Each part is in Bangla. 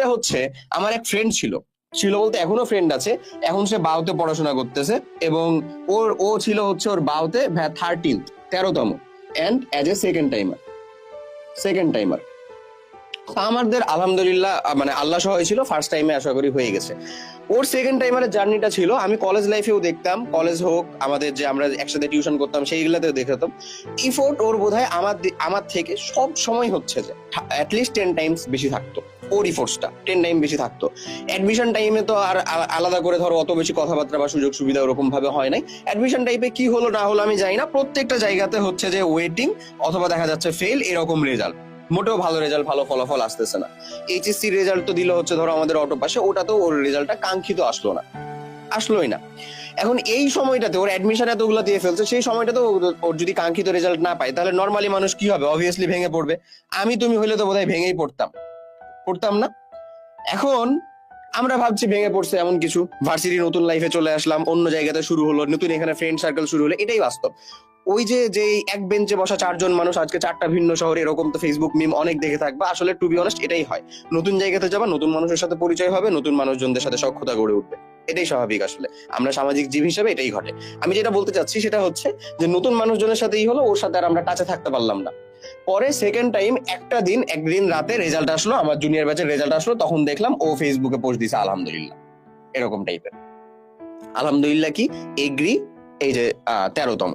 জিনিসটা হচ্ছে, আমার এক ফ্রেন্ড ছিল। ছিল বলতে এখনও ফ্রেন্ড আছে। এখন সে বাউতে পড়াশোনা করতেছে এবং ওর, ও ছিল হচ্ছে ওর বাউতে থার্টিন্থ তেরোতম। And as a second timer second timer আমাদের আলহামদুলিল্লাহ মানে আল্লাহ সহায় ছিল ফার্স্ট টাইমে আশা করি হয়ে গেছে। ওর সেকেন্ড টাইমারের জার্নিটা ছিল, আমি কলেজ লাইফেও দেখতাম কলেজ হোক, আমাদের যে আমরা একসাথে টিউশন করতাম, সেইগুলাতেও দেখতাম। ইফোর্ট ওর বোধহয় আমার আমার থেকে সব সময় হচ্ছে যে অ্যাটলিস্ট টেন টাইমস বেশি থাকতো। ওর ইফোর্টসটা টেন টাইম বেশি থাকতো। অ্যাডমিশন টাইমে তো আর আলাদা করে ধরো অত বেশি কথাবার্তা বা সুযোগ সুবিধা ওরকম ভাবে হয় নাই। অ্যাডমিশন টাইপে কি হলো না হলো আমি জানি না। প্রত্যেকটা জায়গাতে হচ্ছে যে ওয়েটিং অথবা দেখা যাচ্ছে ফেল এরকম রেজাল্ট মোটেও ভালো রেজাল্ট ভালো ফলাফল আসতেছে না। এইচএসসি রেজাল্ট তো দিল হচ্ছে ধরো আমাদের অটো পাশে ওটা তো ওর রেজাল্টটা কাঙ্ক্ষিত আসলো না। আসলোই না। এখন এই সময়টাতে ওর অ্যাডমিশন এতগুলো দিয়ে ফেলছে, সেই সময়টাতে ওর যদি কাঙ্ক্ষিত রেজাল্ট না পায়, তাহলে নর্মালি মানুষ কি হবে? অবভিয়াসলি ভেঙে পড়বে। আমি তুমি হইলে তো বোধহয় ভেঙেই পড়তাম। পড়তাম না। এখন আমরা ভাবছি ভেঙে পড়ছে এমন কিছু। ভার্সিটি নতুন লাইফে চলে আসলাম, অন্য জায়গাতে শুরু হলো, নতুন এখানে ফ্রেন্ড সার্কেল শুরু হলো, এটাই বাস্তব। ওই যে যে এক বেঞ্চে বসা চারজন মানুষ, আজকে চারটা ভিন্ন শহরে, এরকম তো ফেসবুক মিম অনেক দেখে থাকবা আসলে টু বি অনেস্ট এটাই হয়। নতুন জায়গাতে যাবা, নতুন মানুষের সাথে পরিচয় হবে, নতুন মানুষজনদের সাথে সক্ষতা গড়ে উঠবে। এটাই স্বাভাবিক আসলে। আমরা সামাজিক জীব হিসেবে এটাই ঘটে। আমি যেটা বলতে চাচ্ছি, সেটা হচ্ছে যে, নতুন মানুষজনের সাথেই হলো, ওর সাথে আর আমরা টাচে থাকতে পারলাম না। পরে সেকেন্ড টাইম একটা দিন একদিন রাতে রেজাল্ট আসলো, আমার জুনিয়র ব্যাচের রেজাল্ট আসলো, তখন দেখলাম ও ফেসবুকে পোস্ট দিছে, আলহামদুলিল্লাহ। এরকম টাইপের আলহামদুলিল্লাহ কি? এগ্রি এই যে তেরোতম।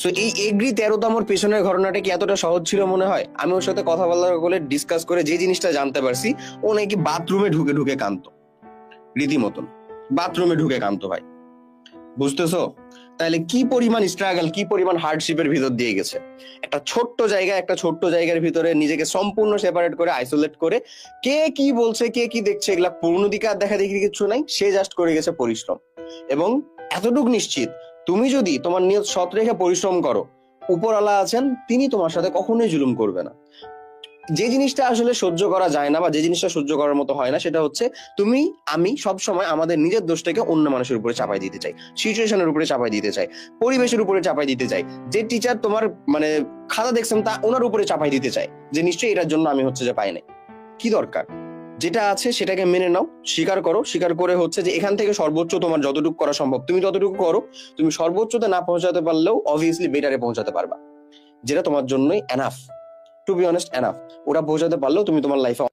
সো এই এগ্রি তেরোতমর পেছনের ঘটনাটা কি এতটা সহজ ছিল মনে হয়? আমি ওর সাথে কথা বলার বলে ডিসকাস করে যে জিনিসটা জানতে পারছি, ও নাকি বাথরুমে ঢুকে ঢুকে কাঁদতো। রীতিমতন। বাথরুমে ঢুকে কাঁদতো ভাই। বুঝতেছো? তাহলে কি পরিমাণ স্ট্রাগল কি পরিমাণ হার্ডশিপের ভিতর দিয়ে গেছে? একটা ছোট্ট জায়গা একটা ছোট্ট জায়গার ভিতরে নিজেকে সম্পূর্ণ সেপারেট করে আইসোলেট করে কে কি বলছে, কে কি দেখছে, এগুলা পূর্ণ দিকে আর দেখা দেখি কিছু নাই, সে জাস্ট করে গেছে পরিশ্রম। এবং এতটুকু নিশ্চিত, তুমি যদি তোমার নিয়ত সৎ রেখে পরিশ্রম করো, উপরওয়ালা আছেন, তিনি তোমার সাথে কখনোই জুলুম করবে না। যে জিনিসটা আসলে সহ্য করা যায় না বা যে জিনিসটা সহ্য করার মতো হয় না, সেটা হচ্ছে তুমি, আমি সব সময় আমাদের নিজের দোষটাকে অন্য মানুষের উপরে চাপাই দিতে চাই। সিচুয়েশনের উপরে চাপাই দিতে চাই। পরিবেশের উপরে চাপাই দিতে চাই। যে টিচার তোমার মানে খাতা দেখছেন তা ওনার উপরে চাপাই দিতে চাই যে নিশ্চয়ই এটার জন্য আমি হচ্ছে যে পাই নাই। কি দরকার? যেটা আছে সেটাকে মেনে নাও, স্বীকার করো। স্বীকার করে হচ্ছে যে এখান থেকে সর্বোচ্চ তোমার যতটুকু করা সম্ভব, তুমি ততটুকু করো, তুমি সর্বোচ্চতে না পৌঁছাতে পারলেও অবভিয়াসলি বেটারে পৌঁছাতে পারবা। যেটা তোমার জন্যই enough to be honest enough ওরা বোঝাতে পারলেও তুমি তোমার লাইফে